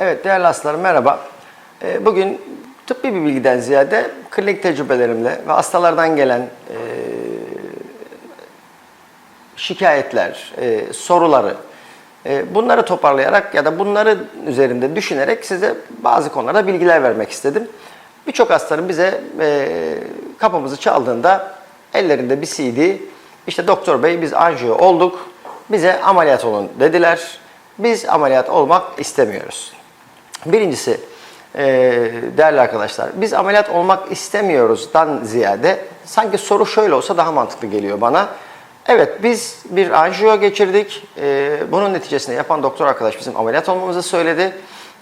Evet değerli hastalarım merhaba. Ee, Bugün tıbbi bir bilgiden ziyade klinik tecrübelerimle ve hastalardan gelen e, şikayetler, e, soruları e, bunları toparlayarak ya da bunları üzerinde düşünerek size bazı konularda bilgiler vermek istedim. Birçok hastanın bize kapımızı çaldığında ellerinde bir CD, işte doktor bey biz anjiyo olduk, bize ameliyat olun dediler. Biz ameliyat olmak istemiyoruz. Birincisi e, değerli arkadaşlar biz ameliyat olmak istemiyoruzdan ziyade sanki soru şöyle olsa daha mantıklı geliyor bana. Evet biz bir anjiyo geçirdik. E, bunun neticesinde yapan doktor arkadaş bizim ameliyat olmamızı söyledi.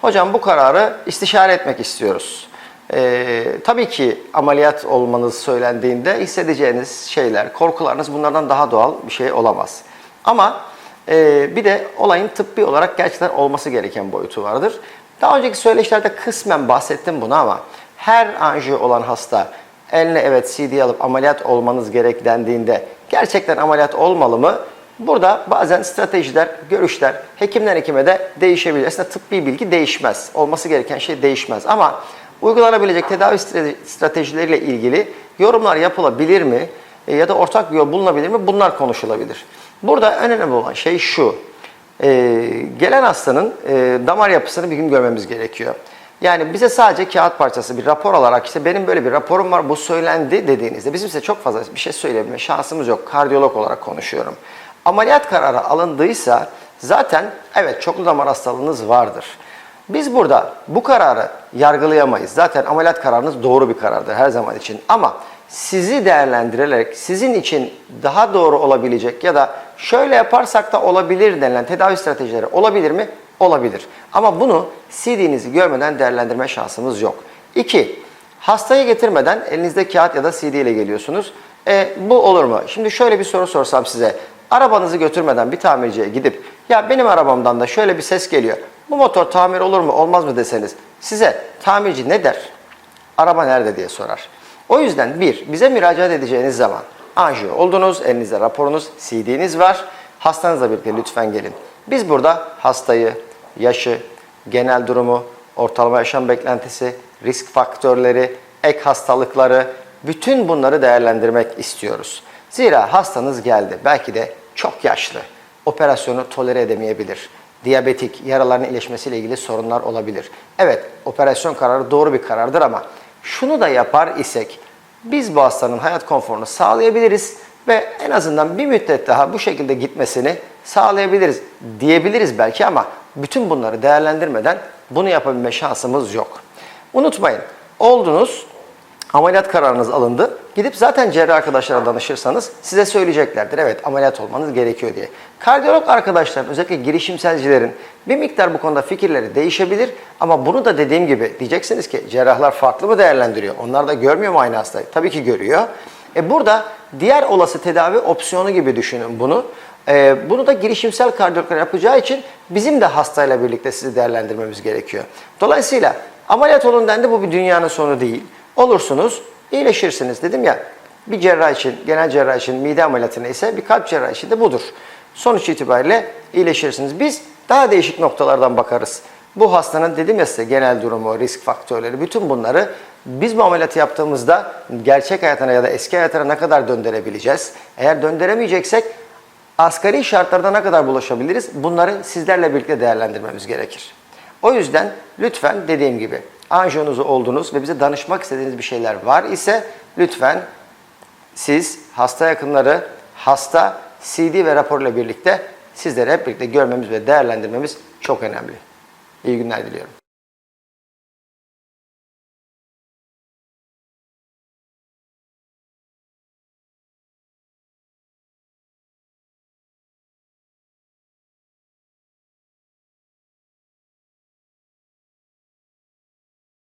Hocam bu kararı istişare etmek istiyoruz. E, tabii ki ameliyat olmanız söylendiğinde hissedeceğiniz şeyler, korkularınız bunlardan daha doğal bir şey olamaz. Ama ee, bir de olayın tıbbi olarak gerçekten olması gereken boyutu vardır. Daha önceki söyleşilerde kısmen bahsettim bunu ama her anjiyo olan hasta eline evet CD alıp ameliyat olmanız gerek dendiğinde gerçekten ameliyat olmalı mı? Burada bazen stratejiler, görüşler hekimden hekime de değişebilir. Aslında tıbbi bilgi değişmez. Olması gereken şey değişmez. Ama uygulanabilecek tedavi strate- stratejileriyle ilgili yorumlar yapılabilir mi? E, ya da ortak bir yol bulunabilir mi? Bunlar konuşulabilir. Burada önemli olan şey şu. E, gelen hastanın e, damar yapısını bir gün görmemiz gerekiyor. Yani bize sadece kağıt parçası bir rapor alarak işte benim böyle bir raporum var bu söylendi dediğinizde bizim size çok fazla bir şey söyleyebilme şansımız yok. Kardiyolog olarak konuşuyorum. Ameliyat kararı alındıysa zaten evet çoklu damar hastalığınız vardır. Biz burada bu kararı yargılayamayız. Zaten ameliyat kararınız doğru bir karardır her zaman için. Ama sizi değerlendirerek sizin için daha doğru olabilecek ya da şöyle yaparsak da olabilir denilen tedavi stratejileri olabilir mi? Olabilir. Ama bunu CD'nizi görmeden değerlendirme şansımız yok. İki, hastayı getirmeden elinizde kağıt ya da CD ile geliyorsunuz. E, bu olur mu? Şimdi şöyle bir soru sorsam size. Arabanızı götürmeden bir tamirciye gidip ya benim arabamdan da şöyle bir ses geliyor. Bu motor tamir olur mu olmaz mı deseniz size tamirci ne der? Araba nerede diye sorar. O yüzden bir, bize müracaat edeceğiniz zaman anjiyo oldunuz, elinizde raporunuz, CD'niz var. Hastanızla birlikte lütfen gelin. Biz burada hastayı, yaşı, genel durumu, ortalama yaşam beklentisi, risk faktörleri, ek hastalıkları, bütün bunları değerlendirmek istiyoruz. Zira hastanız geldi. Belki de çok yaşlı. Operasyonu tolere edemeyebilir. Diyabetik, yaraların iyileşmesiyle ilgili sorunlar olabilir. Evet, operasyon kararı doğru bir karardır ama şunu da yapar isek biz bu hastanın hayat konforunu sağlayabiliriz ve en azından bir müddet daha bu şekilde gitmesini sağlayabiliriz diyebiliriz belki ama bütün bunları değerlendirmeden bunu yapabilme şansımız yok. Unutmayın, oldunuz, ameliyat kararınız alındı. Gidip zaten cerrah arkadaşlara danışırsanız size söyleyeceklerdir. Evet ameliyat olmanız gerekiyor diye. Kardiyolog arkadaşların özellikle girişimselcilerin bir miktar bu konuda fikirleri değişebilir. Ama bunu da dediğim gibi diyeceksiniz ki cerrahlar farklı mı değerlendiriyor? Onlar da görmüyor mu aynı hastayı? Tabii ki görüyor. E burada diğer olası tedavi opsiyonu gibi düşünün bunu. E, bunu da girişimsel kardiyologlar yapacağı için bizim de hastayla birlikte sizi değerlendirmemiz gerekiyor. Dolayısıyla ameliyat olun dendi bu bir dünyanın sonu değil. Olursunuz, iyileşirsiniz. Dedim ya bir cerrah için, genel cerrah için mide ameliyatı neyse bir kalp cerrah için de budur. Sonuç itibariyle iyileşirsiniz. Biz daha değişik noktalardan bakarız. Bu hastanın dedim ya size genel durumu, risk faktörleri, bütün bunları biz bu ameliyatı yaptığımızda gerçek hayatına ya da eski hayatına ne kadar döndürebileceğiz? Eğer döndüremeyeceksek asgari şartlarda ne kadar bulaşabiliriz? Bunları sizlerle birlikte değerlendirmemiz gerekir. O yüzden lütfen dediğim gibi anjiyonuzu oldunuz ve bize danışmak istediğiniz bir şeyler var ise lütfen siz hasta yakınları, hasta CD ve raporla birlikte sizleri hep birlikte görmemiz ve değerlendirmemiz çok önemli. İyi günler diliyorum.